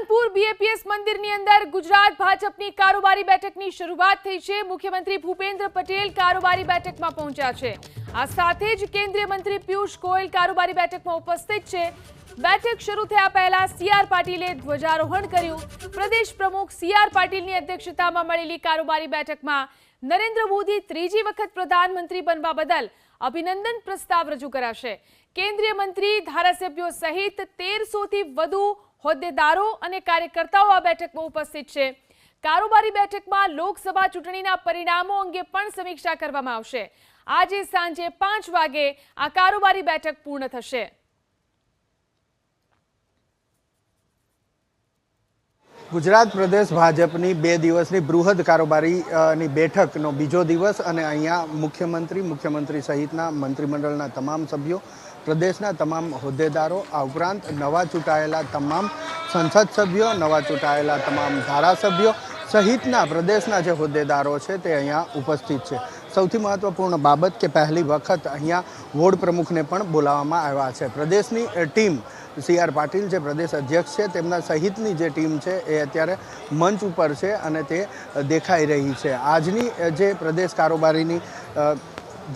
Salangpur BAPS મંદિરની અંદર ગુજરાત ભાજપની કારોબારી બેઠકની શરૂઆત થઈ છે. મુખ્યમંત્રી ભૂપેન્દ્ર પટેલ કારોબારી બેઠકમાં પહોંચ્યા છે. આ સાથે જ કેન્દ્રીય મંત્રી પિયુષ ગોયલ કારોબારી બેઠકમાં ઉપસ્થિત છે. બેઠક શરૂ થયા પહેલા સીઆર પાટીલે ધ્વજારોહણ કર્યું. પ્રદેશ પ્રમુખ સીઆર પાટીલની અધ્યક્ષતામાં મળેલી કારોબારી બેઠકમાં નરેન્દ્ર મોદી ત્રીજી વખત પ્રધાનમંત્રી બનવા બદલ અભિનંદન પ્રસ્તાવ રજૂ કરાશે. કેન્દ્રીય મંત્રી, ધારાસભ્યો સહિત તેરસોથી વધુ હોદ્દેદારો અને કાર્યકર્તાઓ આ બેઠકમાં ઉપસ્થિત છે. કારોબારી બેઠકમાં લોકસભા ચૂંટણીના પરિણામો અંગે પણ સમીક્ષા કરવામાં આવશે. આજે સાંજે પાંચ વાગે આ કારોબારી બેઠક પૂર્ણ થશે. ગુજરાત પ્રદેશ ભાજપની બે દિવસની બૃહદ કારોબારીની બેઠકનો બીજો દિવસ અને અહીંયા મુખ્યમંત્રી મુખ્યમંત્રી સહિતના મંત્રીમંડળના તમામ સભ્યો, પ્રદેશના તમામ હોદ્દેદારો, આ ઉપરાંત નવા ચૂંટાયેલા તમામ સંસદ સભ્યો, નવા ચૂંટાયેલા તમામ ધારાસભ્યો સહિતના પ્રદેશના જે હોદ્દેદારો છે તે અહીંયા ઉપસ્થિત છે. સૌથી મહત્વપૂર્ણ બાબત કે પહેલી વખત અહીંયા વોર્ડ પ્રમુખને પણ બોલાવવામાં આવ્યા છે. પ્રદેશની ટીમ સી આર પાટીલ જે પ્રદેશ અધ્યક્ષ છે, તેમના સહિતની જે ટીમ છે, એ અત્યારે મંચ ઉપર છે અને તે દેખાઈ રહી છે. આજની જે પ્રદેશ કારોબારીની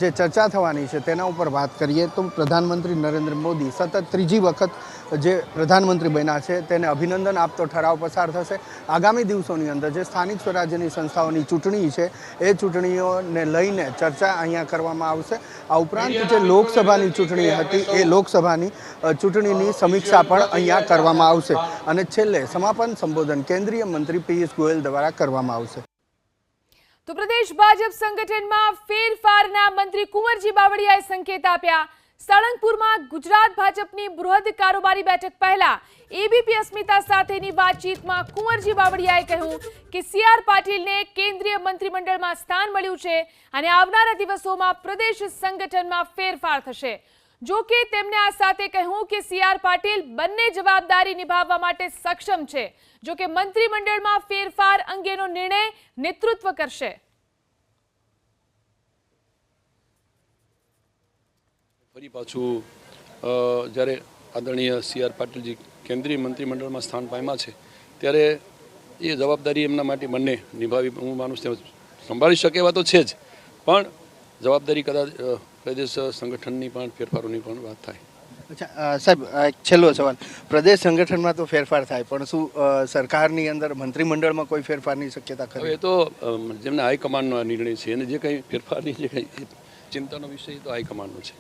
જે ચર્ચા થવાની છે તેના ઉપર વાત કરીએ તો પ્રધાનમંત્રી નરેન્દ્ર મોદી સતત ત્રીજી વખત જે પ્રધાનમંત્રી બન્યા છે તેને અભિનંદન આપતો ઠરાવ પસાર થશે. આગામી દિવસોની અંદર જે સ્થાનિક સ્વરાજ્યની સંસ્થાઓની ચૂંટણી છે, એ ચૂંટણીઓને લઈને ચર્ચા અહીંયા કરવામાં આવશે. આ ઉપરાંત જે લોકસભાની ચૂંટણી હતી, એ લોકસભાની ચૂંટણીની સમીક્ષા પણ અહીંયા કરવામાં આવશે. અને છેલ્લે સમાપન સંબોધન કેન્દ્રીય મંત્રી પિયુષ ગોયલ દ્વારા કરવામાં આવશે. તો પ્રદેશ ભાજપ સંગઠનમાં ફેરફારના મંત્રી કુંવરજી બાવળિયાએ સંકેત આપ્યા. સાળંગપુરમાં ગુજરાત ભાજપની બૃહદ કારોબારી બેઠક પહેલા એબીપી અસ્મિતા સાથેની વાતચીતમાં કુંવરજી બાવળિયાએ કહ્યું કે સીઆર પાટીલને કેન્દ્રીય મંત્રીમંડળમાં સ્થાન મળ્યું છે અને આવનારા દિવસોમાં પ્રદેશ સંગઠનમાં ફેરફાર થશે. જો કે તેમણે આ સાથે કહ્યું કે સીઆર પાટીલ બંને જવાબદારી નિભાવવા માટે સક્ષમ છે. જો કે મંત્રીમંડળમાં ફેરફાર અંગેનો નિર્ણય નેતૃત્વ કરશે. ફરી પાછું જ્યારે આદરણીય સીઆર પાટીલજી કેન્દ્રીય મંત્રીમંડળમાં સ્થાન પામ્યા છે, ત્યારે એ જવાબદારી એમના માટે બંને નિભાવી, હું માનું સંભાળી શકે એવા તો છે જ. પણ જવાબદારી કદાચ પ્રદેશ સંગઠનની પણ ફેરફારોની પણ વાત થાય. અચ્છા સાહેબ છેલ્લો સવાલ. પ્રદેશ સંગઠનમાં તો ફેરફાર થાય પણ શું સરકારની અંદર મંત્રીમંડળમાં કોઈ ફેરફારની શક્યતા ખરી? એ તો જેમના હાઈકમાન્ડનો આ નિર્ણય છે અને જે કંઈ ફેરફારની જે કંઈ ચિંતાનો વિષય તો હાઈકમાન્ડનો છે.